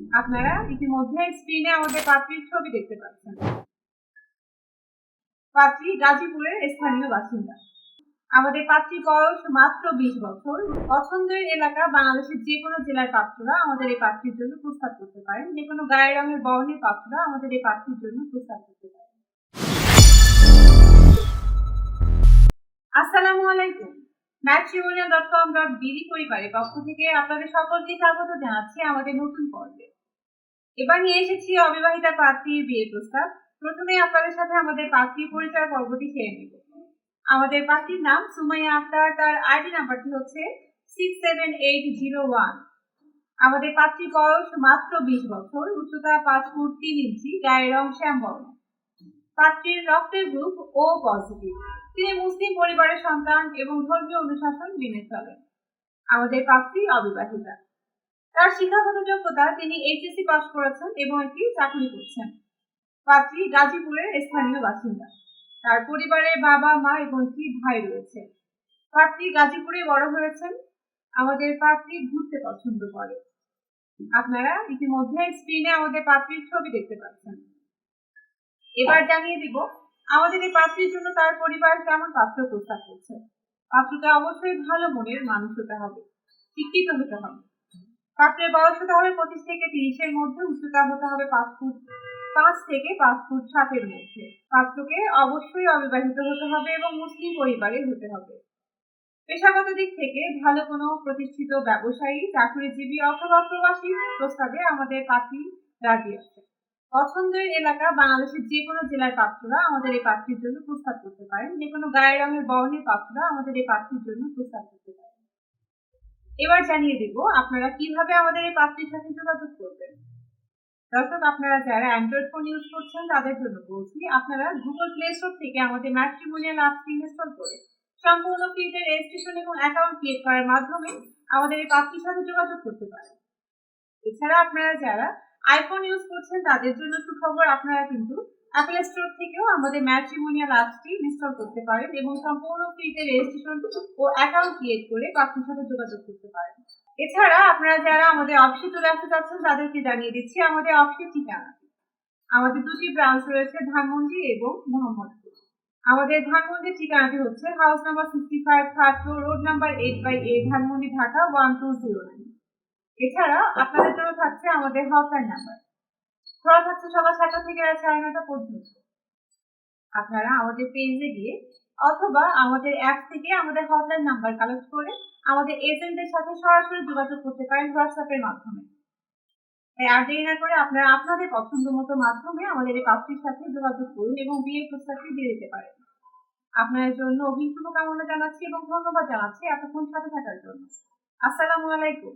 আপনারা ইতিমধ্যে স্ক্রিনে আমাদের পাত্রীর ছবি দেখতে পাচ্ছেন। পাত্রী গাজীপুরের স্থানীয় বাসিন্দা। আমাদের পাত্রীর বয়স মাত্র বিশ বছর। পছন্দের এলাকা বাংলাদেশের যে কোনো জেলার পাত্ররা আমাদের এই পাত্রীর জন্য প্রস্তাব করতে পারেন। যে কোনো গায়ের রঙের বর্ণের পাত্ররা আমাদের এই পাত্রীর জন্য প্রস্তাব করতে পারেন। আসসালামু আলাইকুম। ম্যাট্রিমোনিয়াল ডট বিডি পরিবারের পক্ষ থেকে আপনাদের সকলকে স্বাগত জানাচ্ছি আমাদের নতুন পর্বে। এবার নিয়ে এসেছি অবিবাহিতা প্রার্থীর বিয়ে প্রস্তাব। প্রথমে আপনাদের সাথে আমাদের প্রার্থীর পরিচয় পর্বটি সেরে নেব। আমাদের প্রার্থীর নাম সুমাইয়া আক্তার, তার আইডি নাম্বারটি হচ্ছে six seven eight zero one আমাদের প্রার্থীর বয়স মাত্র বিশ বছর, উচ্চতা পাঁচ ফুট তিন ইঞ্চি, গায়ের রং শ্যামবর্ণ। প্রার্থীর রক্তের গ্রুপ ও পজিটিভ তিনি মুসলিম পরিবারের সন্তান এবং ধর্মীয় অনুশাসন মেনে চলেন। আমাদের প্রার্থী অবিবাহিতা। তার শিক্ষাগত যোগ্যতা তিনি এইচএসসি পাস করেছেন এবং একটি চাকরি করছেন। প্রার্থী গাজীপুরের স্থানীয় বাসিন্দা। তার পরিবারে বাবা, মা এবং একটি ভাই রয়েছে। প্রার্থী গাজীপুরে বড় হয়েছেন। আমাদের প্রার্থী ঘুরতে পছন্দ করে। আপনারা ইতিমধ্যে স্ক্রিনে আমাদের প্রার্থীর ছবি দেখতে পাচ্ছেন। এবার জানিয়ে দিব, আমাদের এই প্রার্থীর জন্য তার পরিবার কেমন পাত্র প্রস্তাব করছে। পাত্রটা অবশ্যই ভালো মনের মানুষ হতে হবে, শিক্ষিত হতে হবে। পাত্রের বয়স হতে হবে পঁচিশ থেকে তিরিশের মধ্যে, উচ্চতা হতে হবে পাঁচ ফুট পাঁচ থেকে পাঁচ ফুট সাতের মধ্যে। পাত্রকে অবশ্যই অবিবাহিত হতে হবে এবং মুসলিম পরিবারের হতে হবে। পেশাগত দিক থেকে ভালো কোনো প্রতিষ্ঠিত ব্যবসায়ী, চাকরিজীবী অথবা প্রবাসী প্রস্তাবে আমাদের প্রার্থী রাজি আছে পছন্দের এলাকা বাংলাদেশের যে কোনো জেলার পাত্ররা আমাদের এই প্রার্থীর জন্য প্রস্তাব করতে পারেন। যে কোনো গায়ের রঙের বর্ণের পাত্ররা আমাদের এই প্রার্থীর জন্য প্রস্তাব করতে পারেন। এবার জানিয়ে দিব আপনারা কীভাবে আমাদের এই প্রার্থীর সাথে যোগাযোগ করবেন। দর্শক, আপনারা যারা অ্যান্ড্রয়েড ফোন ইউজ করছেন, তাদের জন্য বলছি, আপনারা গুগল প্লে স্টোর থেকে আমাদের ম্যাট্রিমোনিয়াল অ্যাপটি ইনস্টল করে সম্পূর্ণ ফ্রিতে রেজিস্ট্রেশন এবং অ্যাকাউন্ট ক্রিয়েট করার মাধ্যমে আমাদের এই প্রার্থীর সাথে যোগাযোগ করতে পারেন। এছাড়া আপনারা যারা আইফোন ইউজ করছেন, তাদের জন্য সুখবর আপনারা কিন্তু অ্যাপল স্টোর থেকেও আমাদের ম্যাট্রিমোনিয়াল অ্যাপসটি ইনস্টল করতে পারেন এবং সম্পূর্ণ ফ্রিতে রেজিস্ট্রেশন ও অ্যাকাউন্ট ক্রিয়েট করে প্রার্থীর সাথে যোগাযোগ করতে পারেন। এছাড়া আপনারা যারা আমাদের অফিসে চলে আসতে চাচ্ছেন, তাদেরকে জানিয়ে দিচ্ছি, আমাদের অফিসের ঠিকানা। আমাদের দুটি ব্রাঞ্চ রয়েছে, ধানমন্ডি এবং মোহাম্মদপুর। আমাদের ধানমন্ডির ঠিকানাটি হচ্ছে house number sixty five third floor road number eight by eight Dhanmondi, Dhaka one two zero nine এছাড়া আপনাদের জন্য থাকছে আমাদের হটলাইন নাম্বার খোলা থাকছে সকাল সাতটা থেকে রাত সাড়ে নটা পর্যন্ত। আপনারা আমাদের পেজে গিয়ে অথবা আমাদের অ্যাপ থেকে আমাদের হটলাইন নাম্বার কালেক্ট করে আমাদের এজেন্টদের সাথে সরাসরি যোগাযোগ করতে পারেন হোয়াটসঅ্যাপের মাধ্যমে। তাই আর দেরি না করে আপনারা আপনাদের পছন্দ মতো মাধ্যমে আমাদের এই পাত্রীর সাথে যোগাযোগ করুন এবং বিয়ের প্রস্তাবটি দিয়ে দিতে পারেন। আপনার জন্য অভিনব কামনা জানাচ্ছি এবং ধন্যবাদ জানাচ্ছি এতক্ষণ সাথে থাকার জন্য। আসসালামু আলাইকুম।